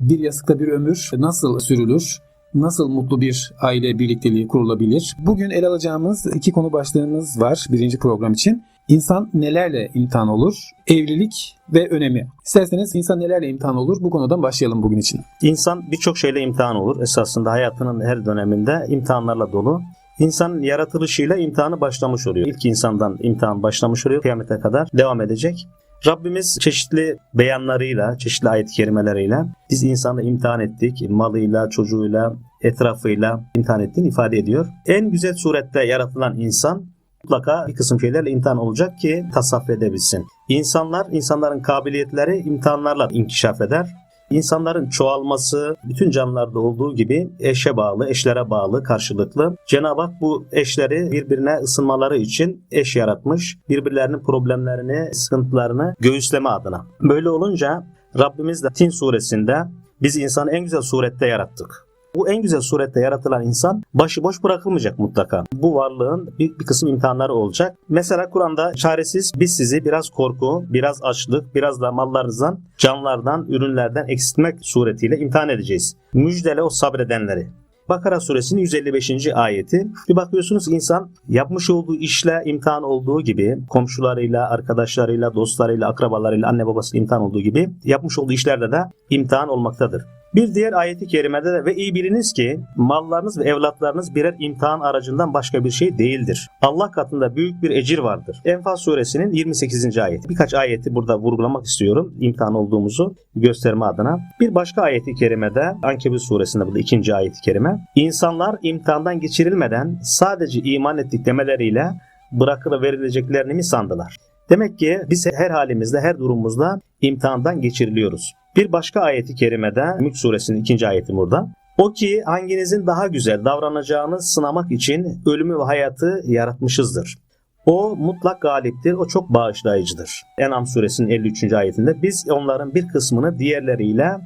Bir yastıkta bir ömür nasıl sürülür? Nasıl mutlu bir aile birlikteliği kurulabilir? Bugün ele alacağımız iki konu başlığımız var birinci program için. İnsan nelerle imtihan olur? Evlilik ve önemi. İsterseniz insan nelerle imtihan olur? Bu konudan başlayalım bugün için. İnsan birçok şeyle imtihan olur. Esasında hayatının her döneminde imtihanlarla dolu. İnsanın yaratılışıyla imtihanı başlamış oluyor. İlk insandan imtihan başlamış oluyor. Kıyamete kadar devam edecek. Rabbimiz çeşitli beyanlarıyla, çeşitli ayet-i kerimeleriyle biz insanı imtihan ettik. Malıyla, çocuğuyla, etrafıyla imtihan ettiğini ifade ediyor. En güzel surette yaratılan insan mutlaka bir kısım şeylerle imtihan olacak ki tasavvuf edebilsin. İnsanlar, insanların kabiliyetleri imtihanlarla inkişaf eder. İnsanların çoğalması bütün canlılarda olduğu gibi eşe bağlı, eşlere bağlı, karşılıklı. Cenab-ı Hak bu eşleri birbirine ısınmaları için eş yaratmış. Birbirlerinin problemlerini, sıkıntılarını göğüsleme adına. Böyle olunca Rabbimiz de Tin suresinde biz insanı en güzel surette yarattık. Bu en güzel surette yaratılan insan başıboş bırakılmayacak mutlaka. Bu varlığın bir, bir kısım imtihanları olacak. Mesela Kur'an'da çaresiz biz sizi biraz korku, biraz açlık, biraz da mallarınızdan, canlardan, ürünlerden eksiltmek suretiyle imtihan edeceğiz. Müjdele o sabredenleri. Bakara suresinin 155. ayeti. Bir bakıyorsunuz insan yapmış olduğu işle imtihan olduğu gibi komşularıyla, arkadaşlarıyla, dostlarıyla, akrabalarıyla, anne babasıyla imtihan olduğu gibi yapmış olduğu işlerde de imtihan olmaktadır. Bir diğer ayeti kerimede de ve iyi biliniz ki mallarınız ve evlatlarınız birer imtihan aracından başka bir şey değildir. Allah katında büyük bir ecir vardır. Enfal suresinin 28. ayeti. Birkaç ayeti burada vurgulamak istiyorum imtihan olduğumuzu gösterme adına. Bir başka ayeti kerimede Ankebut suresinde bu da ikinci ayeti kerime. İnsanlar imtihandan geçirilmeden sadece iman ettik demeleriyle bırakılı verileceklerini mi sandılar? Demek ki biz her halimizde, her durumumuzda imtihandan geçiriliyoruz. Bir başka ayeti kerimede Mülk suresinin ikinci ayeti burada. O ki hanginizin daha güzel davranacağını sınamak için ölümü ve hayatı yaratmışızdır. O mutlak galiptir, o çok bağışlayıcıdır. En'am suresinin 53. ayetinde biz onların bir kısmını diğerleriyle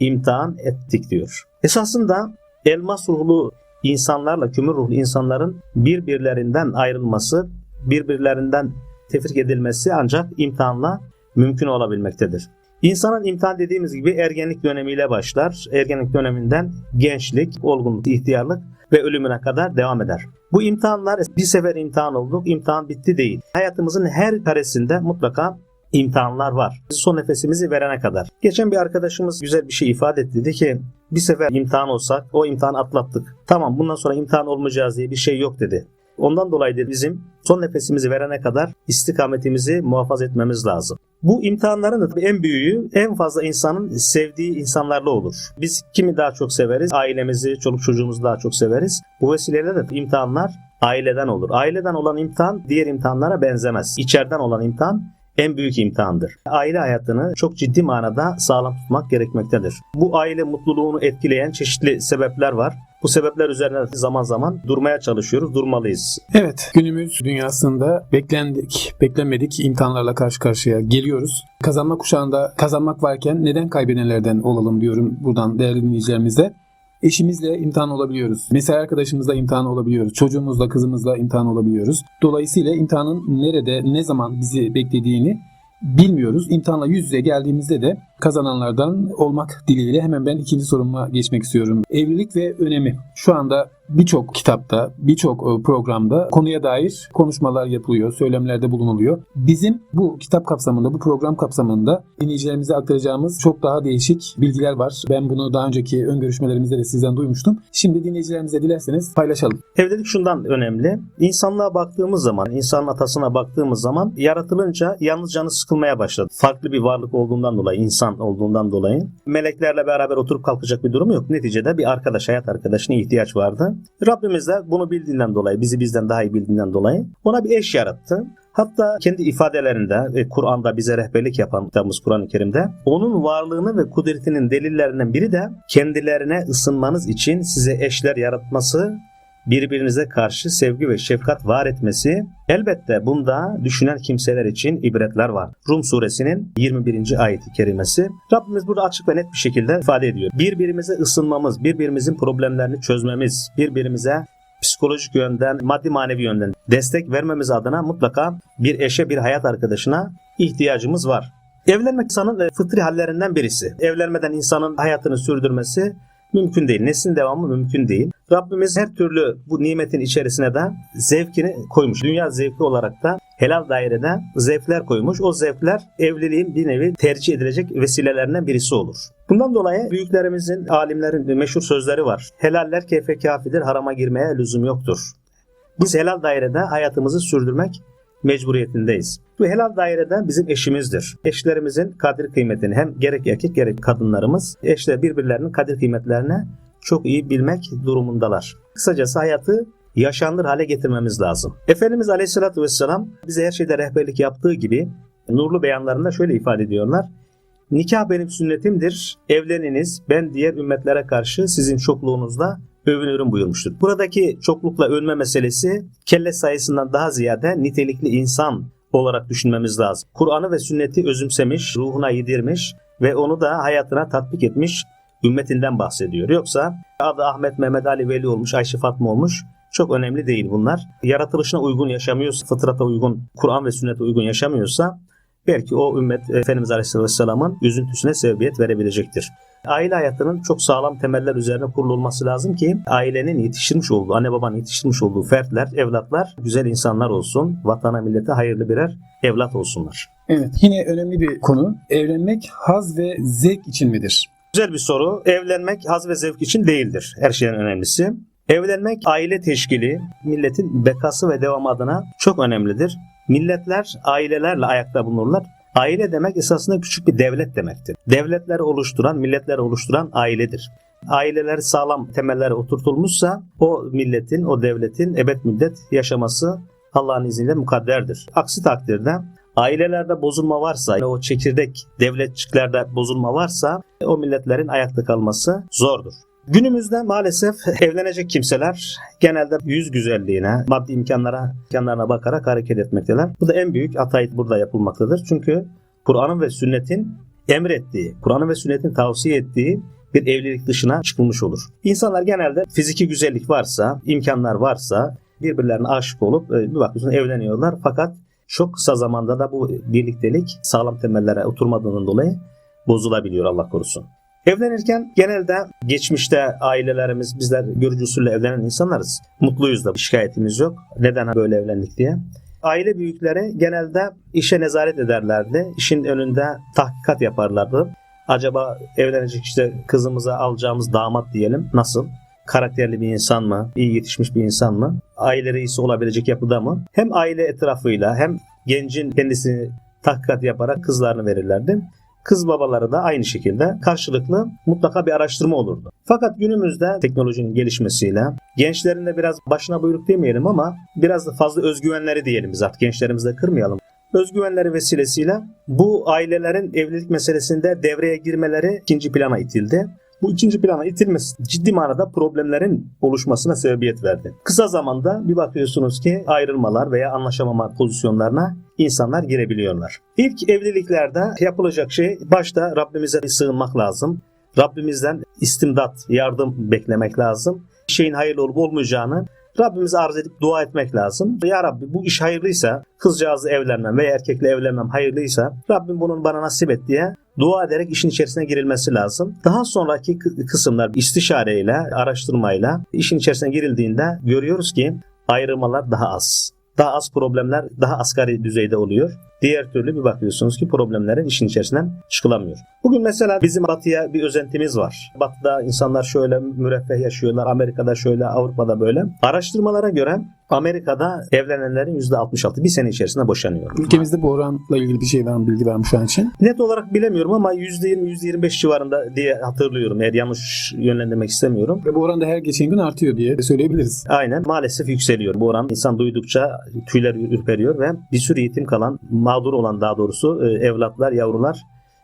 imtihan ettik diyor. Esasında elmas ruhlu insanlarla kömür ruhlu insanların birbirlerinden ayrılması, birbirlerinden tefrik edilmesi ancak imtihanla mümkün olabilmektedir. İnsanın imtihan dediğimiz gibi ergenlik dönemiyle başlar. Ergenlik döneminden gençlik, olgunluk, ihtiyarlık ve ölümüne kadar devam eder. Bu imtihanlar bir sefer imtihan olduk, imtihan bitti değil. Hayatımızın her karesinde mutlaka imtihanlar var. Son nefesimizi verene kadar. Geçen bir arkadaşımız güzel bir şey ifade etti. Dedi ki bir sefer imtihan olsak o imtihanı atlattık. Tamam bundan sonra imtihan olmayacağız diye bir şey yok dedi. Ondan dolayı da bizim son nefesimizi verene kadar istikametimizi muhafaza etmemiz lazım. Bu imtihanların da en büyüğü en fazla insanın sevdiği insanlarla olur. Biz kimi daha çok severiz? Ailemizi, çoluk çocuğumuzu daha çok severiz. Bu vesileyle de imtihanlar aileden olur. Aileden olan imtihan diğer imtihanlara benzemez. İçeriden olan imtihan en büyük imtihandır. Aile hayatını çok ciddi manada sağlam tutmak gerekmektedir. Bu aile mutluluğunu etkileyen çeşitli sebepler var. Bu sebepler üzerine zaman zaman durmaya çalışıyoruz, durmalıyız. Evet, günümüz dünyasında beklendik, beklenmedik imtihanlarla karşı karşıya geliyoruz. Kazanma kuşağında kazanmak varken neden kaybedenlerden olalım diyorum buradan değerli dinleyicilerimize. Eşimizle imtihan olabiliyoruz. Mesai arkadaşımızla imtihan olabiliyoruz. Çocuğumuzla, kızımızla imtihan olabiliyoruz. Dolayısıyla imtihanın nerede, ne zaman bizi beklediğini bilmiyoruz. İmtihanla yüz yüze geldiğimizde de kazananlardan olmak dileğiyle hemen ben ikinci soruma geçmek istiyorum. Evlilik ve önemi. Şu anda birçok kitapta, birçok programda konuya dair konuşmalar yapılıyor, söylemlerde bulunuluyor. Bizim bu kitap kapsamında, bu program kapsamında dinleyicilerimize aktaracağımız çok daha değişik bilgiler var. Ben bunu daha önceki ön görüşmelerimizde de sizden duymuştum. Şimdi dinleyicilerimize dilerseniz paylaşalım. Evlilik şundan önemli. İnsanlığa baktığımız zaman, insanın atasına baktığımız zaman yaratılınca yalnız canı sıkılmaya başladı. Farklı bir varlık olduğundan dolayı, insan olduğundan dolayı meleklerle beraber oturup kalkacak bir durum yok. Neticede bir arkadaş, hayat arkadaşına ihtiyaç vardı. Rabbimiz de bunu bildiğinden dolayı, bizi bizden daha iyi bildiğinden dolayı ona bir eş yarattı. Hatta kendi ifadelerinde ve Kur'an'da bize rehberlik yapan kitabımız Kur'an-ı Kerim'de onun varlığını ve kudretinin delillerinden biri de kendilerine ısınmanız için size eşler yaratması birbirinize karşı sevgi ve şefkat var etmesi elbette bunda düşünen kimseler için ibretler var. Rum suresinin 21. ayeti kerimesi Rabbimiz burada açık ve net bir şekilde ifade ediyor. Birbirimize ısınmamız, birbirimizin problemlerini çözmemiz, birbirimize psikolojik yönden, maddi manevi yönden destek vermemiz adına mutlaka bir eşe, bir hayat arkadaşına ihtiyacımız var. Evlenmek insanın e, fıtri hallerinden birisi. Evlenmeden insanın hayatını sürdürmesi mümkün değil. Neslin devamı mümkün değil. Rabbimiz her türlü bu nimetin içerisine de zevkini koymuş. Dünya zevki olarak da helal dairede zevkler koymuş. O zevkler evliliğin bir nevi tercih edilecek vesilelerinden birisi olur. Bundan dolayı büyüklerimizin, alimlerin meşhur sözleri var. Helaller keyfe kafidir, harama girmeye lüzum yoktur. Biz helal dairede hayatımızı sürdürmek mecburiyetindeyiz. Bu helal dairede bizim eşimizdir. Eşlerimizin kadir kıymetini hem gerek erkek gerek kadınlarımız eşler birbirlerinin kadir kıymetlerini çok iyi bilmek durumundalar. Kısacası hayatı yaşanılır hale getirmemiz lazım. Efendimiz Aleyhisselatü Vesselam bize her şeyde rehberlik yaptığı gibi nurlu beyanlarında şöyle ifade ediyorlar. Nikah benim sünnetimdir. Evleniniz. Ben diğer ümmetlere karşı sizin çokluğunuzla övünürüm buyurmuştur. Buradaki çoklukla övünme meselesi kelle sayısından daha ziyade nitelikli insan olarak düşünmemiz lazım. Kur'an'ı ve sünneti özümsemiş, ruhuna yedirmiş ve onu da hayatına tatbik etmiş ümmetinden bahsediyor. Yoksa adı Ahmet, Mehmet Ali Veli olmuş, Ayşe Fatma olmuş çok önemli değil bunlar. Yaratılışına uygun yaşamıyorsa, fıtrata uygun, Kur'an ve sünnete uygun yaşamıyorsa belki o ümmet Efendimiz Aleyhisselam'ın üzüntüsüne sebebiyet verebilecektir. Aile hayatının çok sağlam temeller üzerine kurulması lazım ki ailenin yetiştirmiş olduğu, anne babanın yetiştirmiş olduğu fertler, evlatlar güzel insanlar olsun, vatana millete hayırlı birer evlat olsunlar. Evet. Yine önemli bir konu. Evlenmek haz ve zevk için midir? Güzel bir soru. Evlenmek haz ve zevk için değildir. Her şeyden önemlisi. Evlenmek aile teşkili, milletin bekası ve devamı adına çok önemlidir. Milletler ailelerle ayakta bulunurlar. Aile demek esasında küçük bir devlet demektir. Devletleri oluşturan, milletleri oluşturan ailedir. Aileler sağlam temellere oturtulmuşsa o milletin, o devletin ebed müddet yaşaması Allah'ın izniyle mukadderdir. Aksi takdirde ailelerde bozulma varsa, o çekirdek devletçiklerde bozulma varsa o milletlerin ayakta kalması zordur. Günümüzde maalesef evlenecek kimseler genelde yüz güzelliğine, maddi imkanlara, imkanlarına bakarak hareket etmekteler. Bu da en büyük atayit burada yapılmaktadır. Çünkü Kur'an'ın ve sünnetin emrettiği, Kur'an'ın ve sünnetin tavsiye ettiği bir evlilik dışına çıkılmış olur. İnsanlar genelde fiziki güzellik varsa, imkanlar varsa birbirlerine aşık olup e, bir bakıyorsun evleniyorlar. Fakat çok kısa zamanda da bu birliktelik sağlam temellere oturmadığından dolayı bozulabiliyor Allah korusun. Evlenirken genelde geçmişte ailelerimiz bizler görücü usulü evlenen insanlarız. Mutluyuz da şikayetimiz yok. Neden böyle evlendik diye. Aile büyükleri genelde işe nezaret ederlerdi. İşin önünde tahkikat yaparlardı. Acaba evlenecek işte kızımıza alacağımız damat diyelim nasıl? Karakterli bir insan mı? İyi yetişmiş bir insan mı? Aile reisi olabilecek yapıda mı? Hem aile etrafıyla hem gencin kendisini tahkikat yaparak kızlarını verirlerdi. Kız babaları da aynı şekilde karşılıklı mutlaka bir araştırma olurdu. Fakat günümüzde teknolojinin gelişmesiyle gençlerin de biraz başına buyruk demeyelim ama biraz da fazla özgüvenleri diyelim biz artık gençlerimizi de kırmayalım. Özgüvenleri vesilesiyle bu ailelerin evlilik meselesinde devreye girmeleri ikinci plana itildi. Bu ikinci plana itilmesi ciddi manada problemlerin oluşmasına sebebiyet verdi. Kısa zamanda bir bakıyorsunuz ki ayrılmalar veya anlaşamama pozisyonlarına insanlar girebiliyorlar. İlk evliliklerde yapılacak şey başta Rabbimize sığınmak lazım. Rabbimizden istimdat, yardım beklemek lazım. Şeyin hayırlı olup olmayacağını Rabbimize arz edip dua etmek lazım. Ya Rabbi bu iş hayırlıysa, kızcağızla evlenmem veya erkekle evlenmem hayırlıysa Rabbim bunun bana nasip et diye dua ederek işin içerisine girilmesi lazım. Daha sonraki kı- kısımlar istişareyle, araştırmayla işin içerisine girildiğinde görüyoruz ki ayrılmalar daha az. Daha az problemler daha asgari düzeyde oluyor. Diğer türlü bir bakıyorsunuz ki problemlerin işin içerisinden çıkılamıyor. Bugün mesela bizim batıya bir özentimiz var. Batıda insanlar şöyle müreffeh yaşıyorlar. Amerika'da şöyle, Avrupa'da böyle. Araştırmalara göre Amerika'da evlenenlerin %66 bir sene içerisinde boşanıyor. Ülkemizde bu oranla ilgili bir şey var mı bilgi şu an için? Net olarak bilemiyorum ama %20-%25 civarında diye hatırlıyorum. Eğer yanlış yönlendirmek istemiyorum. Ve bu oran da her geçen gün artıyor diye söyleyebiliriz. Aynen maalesef yükseliyor bu oran. İnsan duydukça tüyler ürperiyor ve bir sürü yetim kalan, mağdur olan daha doğrusu e, evlatlar, yavrular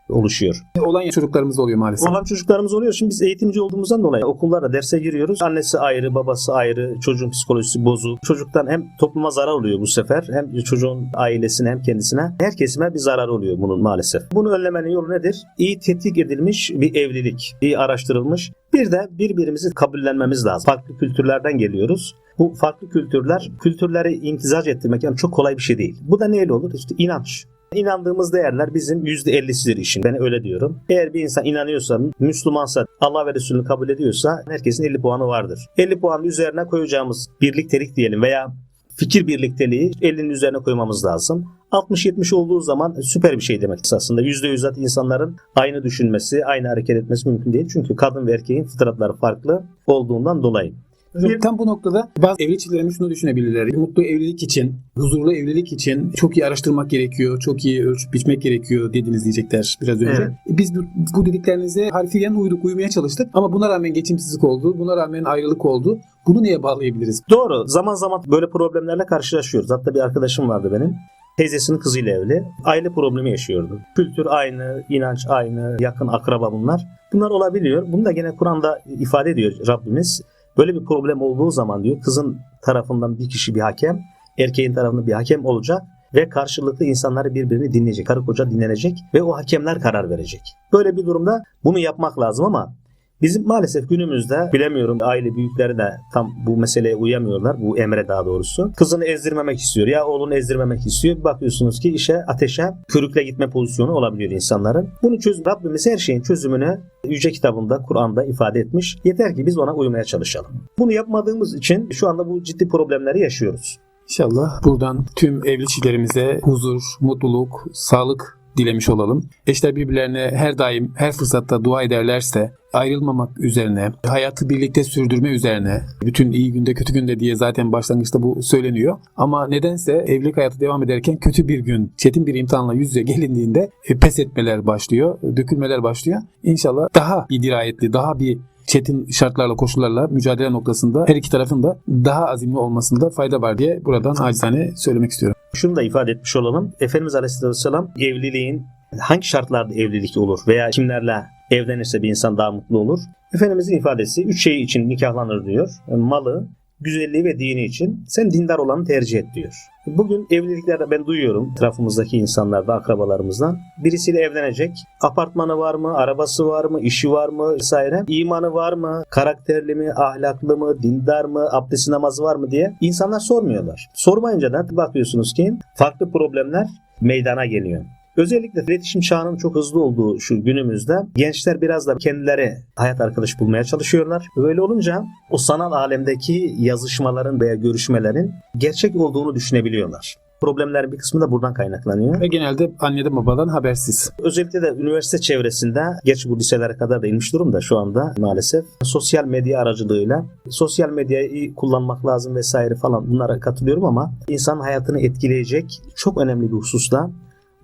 oluşuyor. Olan çocuklarımız oluyor maalesef. Olan çocuklarımız oluyor. Şimdi biz eğitimci olduğumuzdan dolayı okullara derse giriyoruz. Annesi ayrı, babası ayrı, çocuğun psikolojisi bozuk. Çocuktan hem topluma zarar oluyor bu sefer hem çocuğun ailesine hem kendisine her kesime bir zarar oluyor bunun maalesef. Bunu önlemenin yolu nedir? İyi tetkik edilmiş bir evlilik, iyi araştırılmış. Bir de birbirimizi kabullenmemiz lazım. Farklı kültürlerden geliyoruz. Bu farklı kültürler, kültürleri imtizac ettirmek yani çok kolay bir şey değil. Bu da neyle olur? İşte inanç. İnandığımız değerler bizim %50'sidir işin. Ben öyle diyorum. Eğer bir insan inanıyorsa, Müslümansa, Allah ve Resulünü kabul ediyorsa herkesin 50 puanı vardır. 50 puanın üzerine koyacağımız birliktelik diyelim veya fikir birlikteliği 50'nin üzerine koymamız lazım. 60-70 olduğu zaman süper bir şey demek aslında. %100 zaten insanların aynı düşünmesi, aynı hareket etmesi mümkün değil. Çünkü kadın ve erkeğin fıtratları farklı olduğundan dolayı. Hocam, Tam bu noktada bazı evlilikçilerimiz şunu düşünebilirler. Bir Mutlu evlilik için, huzurlu evlilik için çok iyi araştırmak gerekiyor, çok iyi ölçüp biçmek gerekiyor dediniz diyecekler biraz önce. Evet. Biz bu, bu dediklerinize harfiyen uyduk, uyumaya çalıştık. Ama buna rağmen geçimsizlik oldu, buna rağmen ayrılık oldu. Bunu neye bağlayabiliriz? Doğru. Zaman zaman böyle problemlerle karşılaşıyoruz. Hatta bir arkadaşım vardı benim. Teyzesinin kızıyla evli. Aile problemi yaşıyordu. Kültür aynı, inanç aynı, yakın akraba bunlar. Bunlar olabiliyor. Bunu da gene Kur'an'da ifade ediyor Rabbimiz. Böyle bir problem olduğu zaman diyor kızın tarafından bir kişi bir hakem, erkeğin tarafından bir hakem olacak ve karşılıklı insanları birbirini dinleyecek. Karı koca dinlenecek ve o hakemler karar verecek. Böyle bir durumda bunu yapmak lazım ama Bizim maalesef günümüzde bilemiyorum aile büyükleri de tam bu meseleye uyamıyorlar. Bu emre daha doğrusu. Kızını ezdirmemek istiyor ya oğlunu ezdirmemek istiyor. Bakıyorsunuz ki işe ateşe körükle gitme pozisyonu olabiliyor insanların. Bunu çöz Rabbimiz her şeyin çözümünü Yüce Kitabında, Kur'an'da ifade etmiş. Yeter ki biz ona uymaya çalışalım. Bunu yapmadığımız için şu anda bu ciddi problemleri yaşıyoruz. İnşallah buradan tüm evli çiftlerimize huzur, mutluluk, sağlık dilemiş olalım. Eşler birbirlerine her daim, her fırsatta dua ederlerse, ayrılmamak üzerine, hayatı birlikte sürdürme üzerine, bütün iyi günde kötü günde diye zaten başlangıçta bu söyleniyor. Ama nedense evlilik hayatı devam ederken kötü bir gün, çetin bir imtihanla yüz yüze gelindiğinde e, pes etmeler başlıyor, dökülmeler başlıyor. İnşallah daha bir dirayetli, daha bir çetin şartlarla, koşullarla mücadele noktasında her iki tarafın da daha azimli olmasında fayda var diye buradan acizane söylemek istiyorum. Şunu da ifade etmiş olalım. Efendimiz Aleyhisselam evliliğin hangi şartlarda evlilik olur veya kimlerle evlenirse bir insan daha mutlu olur. Efendimizin ifadesi üç şey için nikahlanır diyor. Malı, güzelliği ve dini için. Sen dindar olanı tercih et diyor. Bugün evliliklerde ben duyuyorum etrafımızdaki insanlardan, akrabalarımızdan. Birisiyle evlenecek. Apartmanı var mı? Arabası var mı? işi var mı? Vesaire. İmanı var mı? Karakterli mi? Ahlaklı mı? Dindar mı? Abdesti namazı var mı diye insanlar sormuyorlar. Sormayınca da bakıyorsunuz ki farklı problemler meydana geliyor. Özellikle iletişim çağının çok hızlı olduğu şu günümüzde gençler biraz da kendileri hayat arkadaşı bulmaya çalışıyorlar. Böyle olunca o sanal alemdeki yazışmaların veya görüşmelerin gerçek olduğunu düşünebiliyorlar. Problemlerin bir kısmı da buradan kaynaklanıyor. Ve genelde anneden babadan habersiz. Özellikle de üniversite çevresinde, geç bu liselere kadar da inmiş durumda şu anda maalesef. Sosyal medya aracılığıyla sosyal medyayı kullanmak lazım vesaire falan bunlara katılıyorum ama insan hayatını etkileyecek çok önemli bir hususta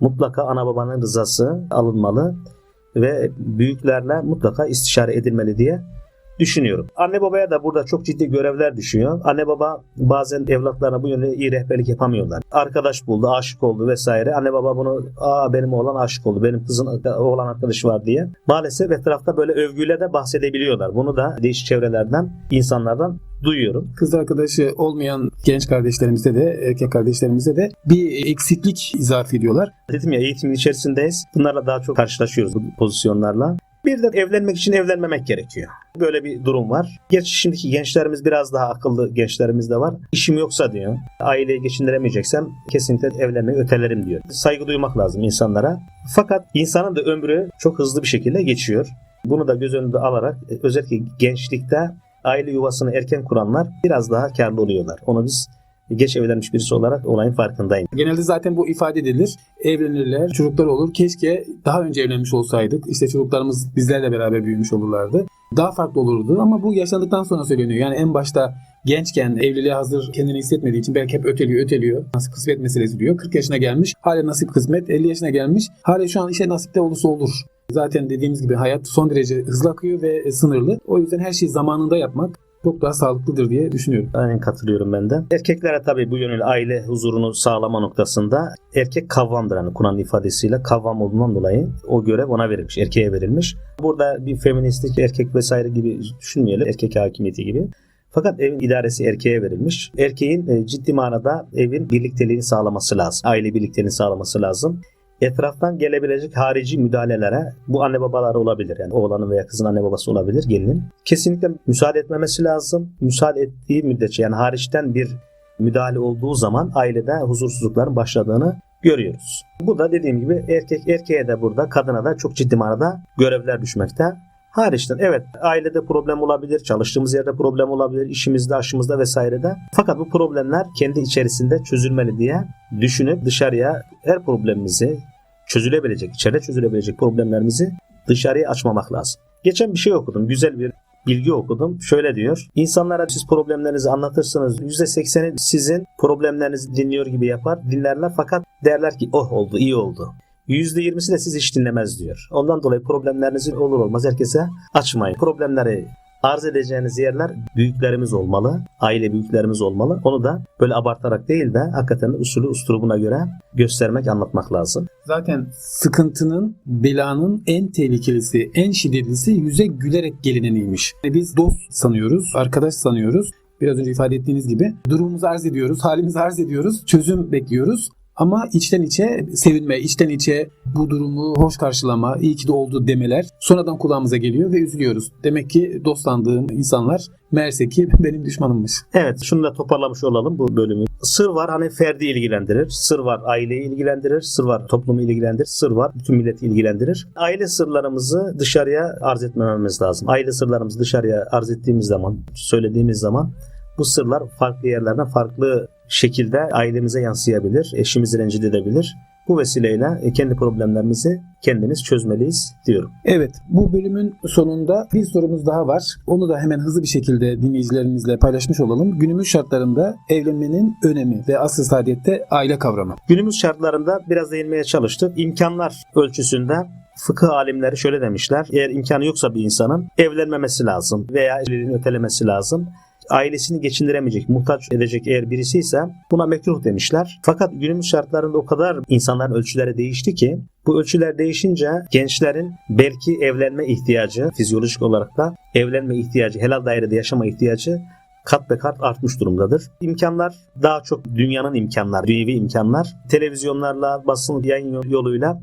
mutlaka ana babanın rızası alınmalı ve büyüklerle mutlaka istişare edilmeli diye düşünüyorum. Anne babaya da burada çok ciddi görevler düşüyor. Anne baba bazen evlatlarına bu yönde iyi rehberlik yapamıyorlar. Arkadaş buldu, aşık oldu vesaire. Anne baba bunu aa benim oğlan aşık oldu, benim kızın oğlan arkadaşı var diye. Maalesef etrafta böyle övgüyle de bahsedebiliyorlar. Bunu da değişik çevrelerden, insanlardan duyuyorum. Kız arkadaşı olmayan genç kardeşlerimizde de, erkek kardeşlerimizde de bir eksiklik izafe ediyorlar. Dedim ya eğitimin içerisindeyiz. Bunlarla daha çok karşılaşıyoruz bu pozisyonlarla. Bir de evlenmek için evlenmemek gerekiyor. Böyle bir durum var. Gerçi şimdiki gençlerimiz biraz daha akıllı gençlerimiz de var. İşim yoksa diyor. Aileyi geçindiremeyeceksem kesinlikle evlenmeyi ötelerim diyor. Saygı duymak lazım insanlara. Fakat insanın da ömrü çok hızlı bir şekilde geçiyor. Bunu da göz önünde alarak e, özellikle gençlikte aile yuvasını erken kuranlar biraz daha karlı oluyorlar. Onu biz geç evlenmiş birisi olarak olayın farkındayım. Genelde zaten bu ifade edilir. Evlenirler, çocuklar olur. Keşke daha önce evlenmiş olsaydık. İşte çocuklarımız bizlerle beraber büyümüş olurlardı. Daha farklı olurdu ama bu yaşlandıktan sonra söyleniyor. Yani en başta gençken evliliğe hazır kendini hissetmediği için belki hep öteliyor öteliyor. Nasip kısmet meselesi diyor. 40 yaşına gelmiş hala nasip kısmet 50 yaşına gelmiş hala şu an işe nasipte olursa olur. Zaten dediğimiz gibi hayat son derece hızlı akıyor ve sınırlı. O yüzden her şeyi zamanında yapmak çok daha sağlıklıdır diye düşünüyorum. Aynen katılıyorum ben de. Erkeklere tabii bu yönüyle aile huzurunu sağlama noktasında erkek kavvamdır. Hani Kur'an ifadesiyle kavvam olduğundan dolayı o görev ona verilmiş, erkeğe verilmiş. Burada bir feministik erkek vesaire gibi düşünmeyelim. Erkek hakimiyeti gibi. Fakat evin idaresi erkeğe verilmiş. Erkeğin e, ciddi manada evin birlikteliğini sağlaması lazım. Aile birlikteliğini sağlaması lazım. Etraftan gelebilecek harici müdahalelere bu anne babaları olabilir. Yani oğlanın veya kızın anne babası olabilir gelinin. Kesinlikle müsaade etmemesi lazım. Müsaade ettiği müddetçe yani hariçten bir müdahale olduğu zaman ailede huzursuzlukların başladığını görüyoruz. Bu da dediğim gibi erkek erkeğe de burada kadına da çok ciddi manada görevler düşmekte. Hariçten evet ailede problem olabilir, çalıştığımız yerde problem olabilir, işimizde, aşımızda vesairede. Fakat bu problemler kendi içerisinde çözülmeli diye düşünüp dışarıya her problemimizi çözülebilecek, içeride çözülebilecek problemlerimizi dışarıya açmamak lazım. Geçen bir şey okudum, güzel bir bilgi okudum. Şöyle diyor. İnsanlara siz problemlerinizi anlatırsınız. %80'i sizin problemlerinizi dinliyor gibi yapar. Dinlerler fakat derler ki oh oldu, iyi oldu. %20'si de siz hiç dinlemez diyor. Ondan dolayı problemlerinizi olur olmaz herkese açmayın. Problemleri arz edeceğiniz yerler büyüklerimiz olmalı. Aile büyüklerimiz olmalı. Onu da böyle abartarak değil de hakikaten usulü usturubuna göre göstermek, anlatmak lazım. Zaten sıkıntının, belanın en tehlikelisi, en şiddetlisi yüze gülerek gelineniymiş. Biz dost sanıyoruz, arkadaş sanıyoruz. Biraz önce ifade ettiğiniz gibi durumumuzu arz ediyoruz, halimizi arz ediyoruz, çözüm bekliyoruz. Ama içten içe sevinme, içten içe bu durumu hoş karşılama, iyi ki de oldu demeler sonradan kulağımıza geliyor ve üzülüyoruz. Demek ki dostlandığım insanlar meğerse ki benim düşmanımmış. Evet şunu da toparlamış olalım bu bölümü. Sır var hani ferdi ilgilendirir. Sır var aileyi ilgilendirir. Sır var toplumu ilgilendirir. Sır var bütün milleti ilgilendirir. Aile sırlarımızı dışarıya arz etmememiz lazım. Aile sırlarımızı dışarıya arz ettiğimiz zaman, söylediğimiz zaman bu sırlar farklı yerlerden farklı şekilde ailemize yansıyabilir. Eşimizi rencide edebilir. Bu vesileyle e, kendi problemlerimizi kendimiz çözmeliyiz diyorum. Evet, bu bölümün sonunda bir sorumuz daha var. Onu da hemen hızlı bir şekilde dinleyicilerimizle paylaşmış olalım. Günümüz şartlarında evlenmenin önemi ve asıl saadette aile kavramı. Günümüz şartlarında biraz değinmeye çalıştık. İmkanlar ölçüsünde fıkıh alimleri şöyle demişler. Eğer imkanı yoksa bir insanın evlenmemesi lazım veya evliliğini ötelemesi lazım. Ailesini geçindiremeyecek, muhtaç edecek eğer birisi ise buna mekruh demişler. Fakat günümüz şartlarında o kadar insanların ölçüleri değişti ki bu ölçüler değişince gençlerin belki evlenme ihtiyacı, fizyolojik olarak da evlenme ihtiyacı, helal dairede yaşama ihtiyacı kat be kat artmış durumdadır. İmkanlar daha çok dünyanın imkanları, dünyevi imkanlar. Televizyonlarla, basın yayın yoluyla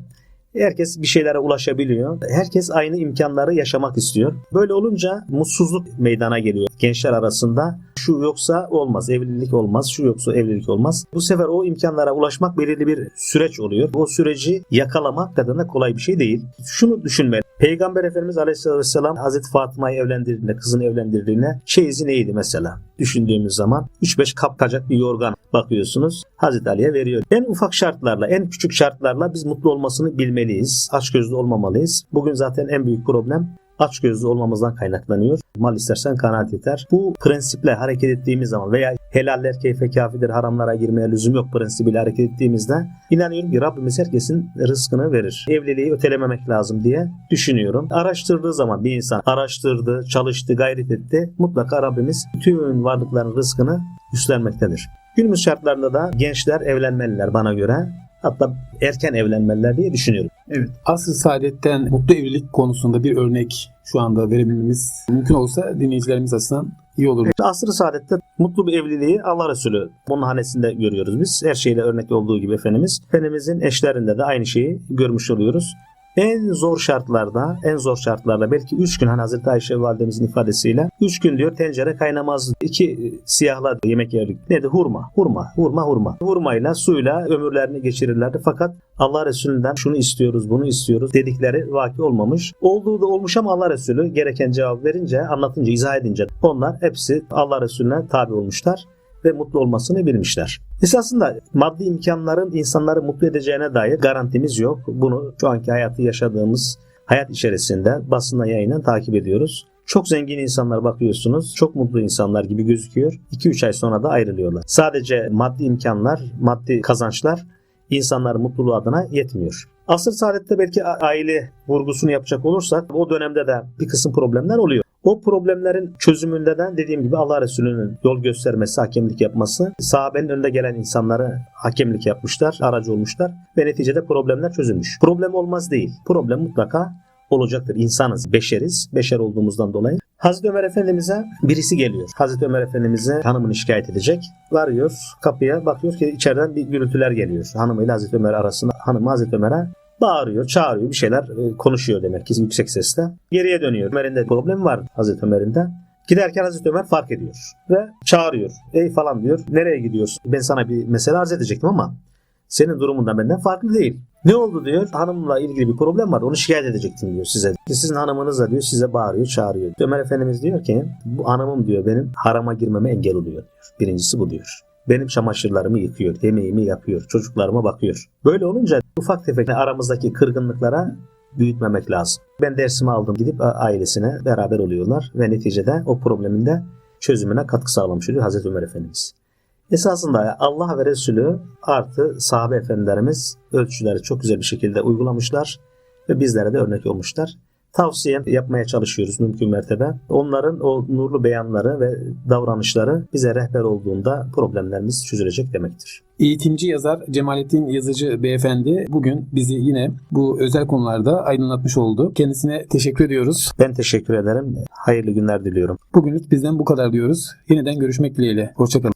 herkes bir şeylere ulaşabiliyor. Herkes aynı imkanları yaşamak istiyor. Böyle olunca mutsuzluk meydana geliyor gençler arasında. Şu yoksa olmaz, evlilik olmaz, şu yoksa evlilik olmaz. Bu sefer o imkanlara ulaşmak belirli bir süreç oluyor. O süreci yakalamak kadına kolay bir şey değil. Şunu düşünmeli. Peygamber Efendimiz Aleyhisselatü Vesselam Hazreti Fatıma'yı evlendirdiğinde, kızını evlendirdiğinde çeyizi neydi mesela? Düşündüğümüz zaman 3-5 kapkacak bir yorgan bakıyorsunuz Hazreti Ali'ye veriyor. En ufak şartlarla, en küçük şartlarla biz mutlu olmasını bilmeliyiz. Açgözlü olmamalıyız. Bugün zaten en büyük problem açgözlü olmamızdan kaynaklanıyor. Mal istersen kanaat yeter. Bu prensiple hareket ettiğimiz zaman veya helaller keyfe kafidir haramlara girmeye lüzum yok prensibiyle hareket ettiğimizde inanıyorum ki Rabbimiz herkesin rızkını verir. Evliliği ötelememek lazım diye düşünüyorum. Araştırdığı zaman bir insan araştırdı, çalıştı, gayret etti. Mutlaka Rabbimiz tüm varlıkların rızkını üstlenmektedir. Günümüz şartlarında da gençler evlenmeliler bana göre. Hatta erken evlenmeliler diye düşünüyorum. Evet. Asıl saadetten mutlu evlilik konusunda bir örnek şu anda verebilmemiz mümkün olsa dinleyicilerimiz açısından iyi olur. Asr-ı Saadet'te mutlu bir evliliği Allah Resulü bunun hanesinde görüyoruz biz. Her şeyle örnek olduğu gibi Efendimiz. Efendimizin eşlerinde de aynı şeyi görmüş oluyoruz. En zor şartlarda, en zor şartlarda belki 3 gün hani Hazreti Ayşe validemizin ifadesiyle 3 gün diyor tencere kaynamaz. İki siyahla yemek yerdik. Neydi? Hurma, hurma, hurma, hurma. Hurmayla, suyla ömürlerini geçirirlerdi. Fakat Allah Resulü'nden şunu istiyoruz, bunu istiyoruz dedikleri vaki olmamış. Olduğu da olmuş ama Allah Resulü gereken cevap verince, anlatınca, izah edince onlar hepsi Allah Resulüne tabi olmuşlar ve mutlu olmasını bilmişler. Esasında maddi imkanların insanları mutlu edeceğine dair garantimiz yok. Bunu şu anki hayatı yaşadığımız hayat içerisinde basına yayından takip ediyoruz. Çok zengin insanlar bakıyorsunuz, çok mutlu insanlar gibi gözüküyor. 2-3 ay sonra da ayrılıyorlar. Sadece maddi imkanlar, maddi kazançlar insanların mutluluğu adına yetmiyor. Asır saadette belki aile vurgusunu yapacak olursak o dönemde de bir kısım problemler oluyor. O problemlerin çözümünde de dediğim gibi Allah Resulü'nün yol göstermesi, hakemlik yapması, sahabenin önünde gelen insanları hakemlik yapmışlar, aracı olmuşlar ve neticede problemler çözülmüş. Problem olmaz değil. Problem mutlaka olacaktır. İnsanız, beşeriz. Beşer olduğumuzdan dolayı. Hazreti Ömer Efendimiz'e birisi geliyor. Hazreti Ömer Efendimiz'e hanımını şikayet edecek. Varıyor kapıya bakıyor ki içeriden bir gürültüler geliyor. Hanımıyla Hazreti Ömer arasında. Hanım Hazreti Ömer'e bağırıyor, çağırıyor, bir şeyler e, konuşuyor demek ki yüksek sesle. Geriye dönüyor. Ömer'in de problem var Hazreti Ömer'in de. Giderken Hazreti Ömer fark ediyor ve çağırıyor. Ey falan diyor. Nereye gidiyorsun? Ben sana bir mesele arz edecektim ama senin durumundan benden farklı değil. Ne oldu diyor. Hanımla ilgili bir problem var. Onu şikayet edecektim diyor size. Sizin hanımınız da diyor size bağırıyor, çağırıyor. Ömer Efendimiz diyor ki bu hanımım diyor benim harama girmeme engel oluyor diyor. Birincisi bu diyor. Benim çamaşırlarımı yıkıyor, yemeğimi yapıyor, çocuklarıma bakıyor. Böyle olunca ufak tefek aramızdaki kırgınlıklara büyütmemek lazım. Ben dersimi aldım gidip ailesine beraber oluyorlar ve neticede o problemin de çözümüne katkı sağlamış oluyor Hazreti Ömer Efendimiz. Esasında Allah ve Resulü artı sahabe efendilerimiz ölçüleri çok güzel bir şekilde uygulamışlar ve bizlere de örnek olmuşlar. Tavsiye yapmaya çalışıyoruz mümkün mertebe. Onların o nurlu beyanları ve davranışları bize rehber olduğunda problemlerimiz çözülecek demektir. Eğitimci yazar Cemalettin Yazıcı Beyefendi bugün bizi yine bu özel konularda aydınlatmış oldu. Kendisine teşekkür ediyoruz. Ben teşekkür ederim. Hayırlı günler diliyorum. Bugünlük bizden bu kadar diyoruz. Yeniden görüşmek dileğiyle. Hoşçakalın.